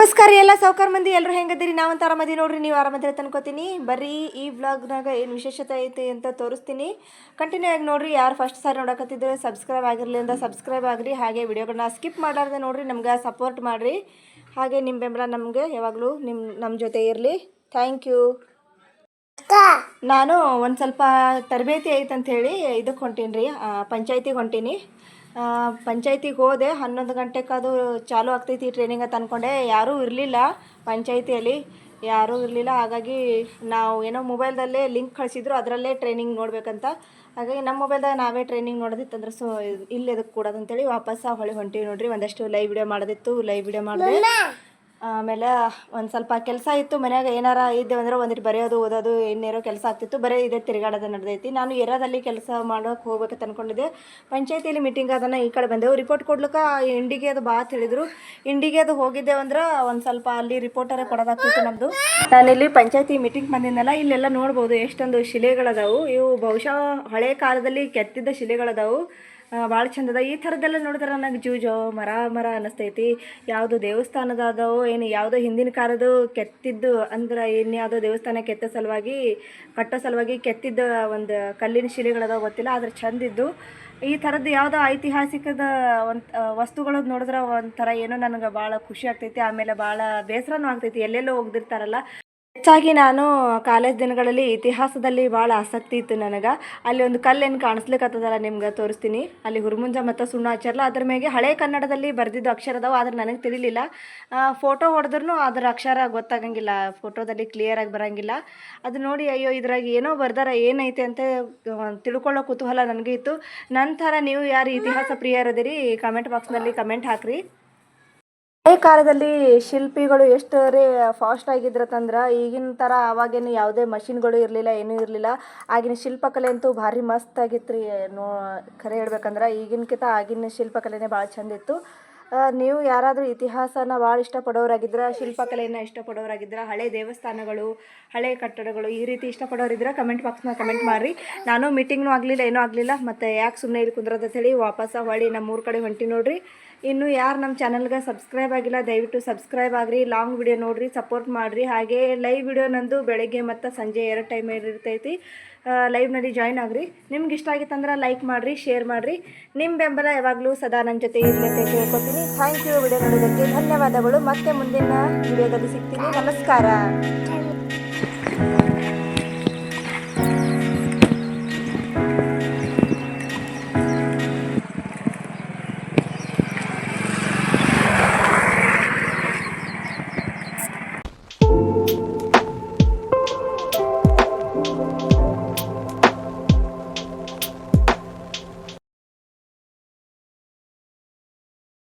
ನಮಸ್ಕಾರ ಎಲ್ಲ ಸಾವುಕಾರ ಮಂದಿ ಎಲ್ಲರೂ ಹೆಂಗದಿರಿ? ನಾವಂತ ಆರಾಮದಿ ನೋಡ್ರಿ, ನೀವು ಆರಾಮದಿರ ತನ್ಕೋತೀನಿ ಬರ್ರಿ ಈ ವ್ಲಾಗ್ನಾಗ ಏನು ವಿಶೇಷತೆ ಐತಿ ಅಂತ ತೋರಿಸ್ತೀನಿ. ಕಂಟಿನ್ಯೂ ಆಗಿ ನೋಡ್ರಿ, ಯಾರು ಫಸ್ಟ್ ಸಾರಿ ನೋಡಕತ್ತಿದ್ರೆ ಸಬ್ಸ್ಕ್ರೈಬ್ ಆಗಿರಲಿ ಅಂತ ಸಬ್ಸ್ಕ್ರೈಬ್ ಆಗಿರಿ. ಹಾಗೆ ವಿಡಿಯೋಗಳನ್ನ ಸ್ಕಿಪ್ ಮಾಡಾರ್ದೆ ನೋಡ್ರಿ, ನಮ್ಗೆ ಸಪೋರ್ಟ್ ಮಾಡಿರಿ. ಹಾಗೆ ನಿಮ್ಮ ಬೆಂಬಲ ನಮಗೆ ಯಾವಾಗಲೂ ನಿಮ್ಮ ನಮ್ಮ ಜೊತೆ ಇರಲಿ. ಥ್ಯಾಂಕ್ ಯು ನಾನು ಒಂದು ಸ್ವಲ್ಪ ತರಬೇತಿ ಐತೆ ಹೇಳಿ ಇದಕ್ಕೆ ಹೊಂಟೀನಿ ರೀ ಪಂಚಾಯತಿಗೆ ಹೊಂಟೀನಿ. ಪಂಚಾಯತಿಗೆ ಹೋದೆ, ಹನ್ನೊಂದು ಗಂಟೆಗೆ ಅದು ಚಾಲು ಆಗ್ತೈತಿ ಟ್ರೈನಿಂಗ್ ಅಂತ ಅಂದ್ಕೊಂಡೆ ಯಾರೂ ಇರಲಿಲ್ಲ ಪಂಚಾಯತಿಯಲ್ಲಿ, ಯಾರೂ ಇರಲಿಲ್ಲ. ಹಾಗಾಗಿ ನಾವು ಏನೋ ಮೊಬೈಲ್ದಲ್ಲೇ ಲಿಂಕ್ ಕಳಿಸಿದ್ರು, ಅದರಲ್ಲೇ ಟ್ರೈನಿಂಗ್ ನೋಡಬೇಕಂತ. ಹಾಗಾಗಿ ನಮ್ಮ ಮೊಬೈಲ್ದಾಗ ನಾವೇ ಟ್ರೈನಿಂಗ್ ನೋಡೋದಿತ್ತಂದ್ರೆ ಸೊ ಇಲ್ಲಿ ಅದಕ್ಕೆ ಕೊಡೋದಂತೇಳಿ ವಾಪಸ್ ಹೊಳೆ ಹೊಂಟೀವಿ ನೋಡ್ರಿ. ಒಂದಷ್ಟು ಲೈವ್ ವಿಡಿಯೋ ಮಾಡೋದಿತ್ತು ಲೈವ್ ವಿಡಿಯೋ ಮಾಡಿದೆ. ಆಮೇಲೆ ಒಂದು ಸ್ವಲ್ಪ ಕೆಲಸ ಇತ್ತು ಮನ್ಯಾಗ, ಏನಾರ ಇದ್ದೆ ಅಂದ್ರೆ ಒಂದಿಟ್ಟು ಬರೆಯೋದು, ಓದೋದು ಏನೇರೋ ಕೆಲಸ ಆಗ್ತಿತ್ತು. ಬರೀ ಇದೇ ತಿರುಗಾಡೋದು ನಡೆದೈತಿ. ನಾನು ಏರಾದಲ್ಲಿ ಕೆಲಸ ಮಾಡೋಕೆ ಹೋಗ್ಬೇಕಂತ ಅಂದ್ಕೊಂಡಿದ್ದೆ ಪಂಚಾಯತಿಯಲ್ಲಿ ಮೀಟಿಂಗ್ ಅದನ್ನು ಈ ಕಡೆ ಬಂದೆವು ರಿಪೋರ್ಟ್ ಕೊಡ್ಲಿಕ್ಕೆ ಇಂಡಿಗೆ ಅದು ಭಾಳ ತಿಳಿದ್ರು ಇಂಡಿಗೆ ಅದು ಹೋಗಿದ್ದೆ ಅಂದ್ರೆ ಒಂದು ಸ್ವಲ್ಪ ಅಲ್ಲಿ ರಿಪೋರ್ಟರೇ ಕೊಡೋದಾಗ್ತಿತ್ತು ನಮ್ಮದು ನಾನಿಲ್ಲಿ ಪಂಚಾಯತಿ ಮೀಟಿಂಗ್ ಬಂದಿದ್ದೆನಲ್ಲ ಇಲ್ಲೆಲ್ಲ ನೋಡ್ಬೋದು ಎಷ್ಟೊಂದು ಶಿಲೆಗಳದಾವು. ಇವು ಬಹುಶಃ ಹಳೆ ಕಾಲದಲ್ಲಿ ಕೆತ್ತಿದ್ದ ಶಿಲೆಗಳದಾವು. ಭಾಳ ಚಂದದ. ಈ ಥರದ್ದೆಲ್ಲ ನೋಡಿದ್ರೆ ನನಗೆ ಜೂಜೋ, ಮರ ಮರ ಅನ್ನಿಸ್ತೈತಿ ಯಾವುದು ದೇವಸ್ಥಾನದಾದವೋ ಏನು ಯಾವುದೋ ಹಿಂದಿನ ಕಾಲದ್ದು ಕೆತ್ತಿದ್ದು, ಅಂದ್ರೆ ಏನು ಯಾವುದೋ ದೇವಸ್ಥಾನ ಕೆತ್ತ ಸಲುವಾಗಿ, ಕಟ್ಟೋ ಸಲುವಾಗಿ ಕೆತ್ತಿದ್ದ ಒಂದು ಕಲ್ಲಿನ ಶಿಲೆಗಳದ ಗೊತ್ತಿಲ್ಲ, ಆದ್ರೆ ಚಂದಿದ್ದು. ಈ ಥರದ್ದು ಯಾವುದೋ ಐತಿಹಾಸಿಕದ ಒಂದು ವಸ್ತುಗಳು ನೋಡಿದ್ರೆ ಒಂಥರ ಏನೋ ನನಗೆ ಭಾಳ ಖುಷಿ ಆಗ್ತೈತಿ. ಆಮೇಲೆ ಭಾಳ ಬೇಸರನೂ ಆಗ್ತೈತಿ. ಎಲ್ಲೆಲ್ಲೋ ಹೋಗ್ದಿರ್ತಾರಲ್ಲ. ಹೆಚ್ಚಾಗಿ ನಾನು ಕಾಲೇಜ್ ದಿನಗಳಲ್ಲಿ ಇತಿಹಾಸದಲ್ಲಿ ಭಾಳ ಆಸಕ್ತಿ ಇತ್ತು ನನಗೆ. ಅಲ್ಲಿ ಒಂದು ಕಲ್ಲೇನು ಕಾಣಿಸ್ಲಿಕ್ಕತ್ತದಲ್ಲ ನಿಮ್ಗೆ ತೋರಿಸ್ತೀನಿ. ಅಲ್ಲಿ ಹುರ್ಮುಂಜ ಮತ್ತು ಸುಣ್ಣ ಹಚ್ಚಾರಲ್ಲ ಅದ್ರ ಮೇಲೆ ಹಳೆ ಕನ್ನಡದಲ್ಲಿ ಬರೆದಿದ್ದು ಅಕ್ಷರ ಆದರೆ ನನಗೆ ತಿಳಿಲಿಲ್ಲ. ಫೋಟೋ ಹೊಡೆದ್ರೂ ಅದರ ಅಕ್ಷರ ಗೊತ್ತಾಗಂಗಿಲ್ಲ ಫೋಟೋದಲ್ಲಿ ಕ್ಲಿಯರಾಗಿ ಬರೋಂಗಿಲ್ಲ. ಅದು ನೋಡಿ, ಅಯ್ಯೋ, ಇದ್ರಾಗ ಏನೋ ಬರ್ದಾರ, ಏನೈತೆ ಅಂತ ತಿಳ್ಕೊಳ್ಳೋ ಕುತೂಹಲ ನನಗೆ ಇತ್ತು. ನಂತರ ನೀವು ಯಾರು ಇತಿಹಾಸ ಪ್ರಿಯರದಿರಿ ಕಮೆಂಟ್ ಬಾಕ್ಸ್ನಲ್ಲಿ ಕಮೆಂಟ್ ಹಾಕ್ರಿ. ಹಳೆ ಕಾಲದಲ್ಲಿ ಶಿಲ್ಪಿಗಳು ಎಷ್ಟು ರೀ ಫಾಸ್ಟ್ ಆಗಿದ್ರತಂದ್ರೆ, ಈಗಿನ ಥರ ಅವಾಗೇನು ಯಾವುದೇ ಮಷಿನ್ಗಳು ಇರಲಿಲ್ಲ, ಏನೂ ಇರಲಿಲ್ಲ. ಆಗಿನ ಶಿಲ್ಪಕಲೆ ಅಂತೂ ಭಾರಿ ಮಸ್ತ್ ಆಗಿತ್ತು ರೀ ನೋ, ಖರೆ ಹೇಳ್ಬೇಕಂದ್ರೆ ಈಗಿನಕಿಂತ ಆಗಿನ ಶಿಲ್ಪಕಲೆನೇ ಭಾಳ ಚಂದ ಇತ್ತು. ನೀವು ಯಾರಾದರೂ ಇತಿಹಾಸನ ಭಾಳ ಇಷ್ಟಪಡೋರಾಗಿದ್ರೆ ಶಿಲ್ಪಕಲೆಯನ್ನು ಇಷ್ಟಪಡೋರಾಗಿದ್ರೆ, ಹಳೆ ದೇವಸ್ಥಾನಗಳು, ಹಳೆ ಕಟ್ಟಡಗಳು ಈ ರೀತಿ ಇಷ್ಟಪಡೋರಿದ್ರೆ ಕಮೆಂಟ್ ಬಾಕ್ಸ್ನ ಕಮೆಂಟ್ ಮಾಡಿರಿ. ನಾನು ಮೀಟಿಂಗ್ನೂ ಆಗಲಿಲ್ಲ, ಏನೂ ಆಗಲಿಲ್ಲ, ಮತ್ತು ಯಾಕೆ ಸುಮ್ಮನೆ ಇಲ್ಲಿ ಕುಂದ್ರದ ಹೇಳಿ ವಾಪಸ್ ಹೊಳ್ಳಿ ನಮ್ಮ ಊರ ಕಡೆ ಹೊಂಟಿ ನೋಡ್ರಿ. ಇನ್ನು ಯಾರು ನಮ್ಮ ಚಾನಲ್ಗೆ ಸಬ್ಸ್ಕ್ರೈಬ್ ಆಗಿಲ್ಲ, ದಯವಿಟ್ಟು ಸಬ್ಸ್ಕ್ರೈಬ್ ಆಗಿರಿ ಲಾಂಗ್ ವಿಡಿಯೋ ನೋಡಿರಿ ಸಪೋರ್ಟ್ ಮಾಡಿರಿ. ಹಾಗೆ ಲೈವ್ ವಿಡಿಯೋ ನಂದು ಬೆಳಗ್ಗೆ ಮತ್ತು ಸಂಜೆ ಎರಡು ಟೈಮ್ ಇರ್ತೈತಿ. ಲೈವ್ನಲ್ಲಿ ಜಾಯ್ನ್ ಆಗಿರಿ. ನಿಮ್ಗೆ ಇಷ್ಟ ಆಗಿತ್ತಂದ್ರೆ ಲೈಕ್ ಮಾಡಿರಿ ಶೇರ್ ಮಾಡಿರಿ. ನಿಮ್ಮ ಬೆಂಬಲ ಯಾವಾಗಲೂ ಸದಾ ನನ್ನ ಜೊತೆ ಇರಲಿ ಅಂತ ಕೇಳ್ಕೊತೀನಿ. ಥ್ಯಾಂಕ್ ಯು ವಿಡಿಯೋ ನೋಡೋದಕ್ಕೆ ಧನ್ಯವಾದಗಳು. ಮತ್ತೆ ಮುಂದಿನ ವಿಡಿಯೋದಲ್ಲಿ ಸಿಗ್ತೀನಿ. ನಮಸ್ಕಾರ.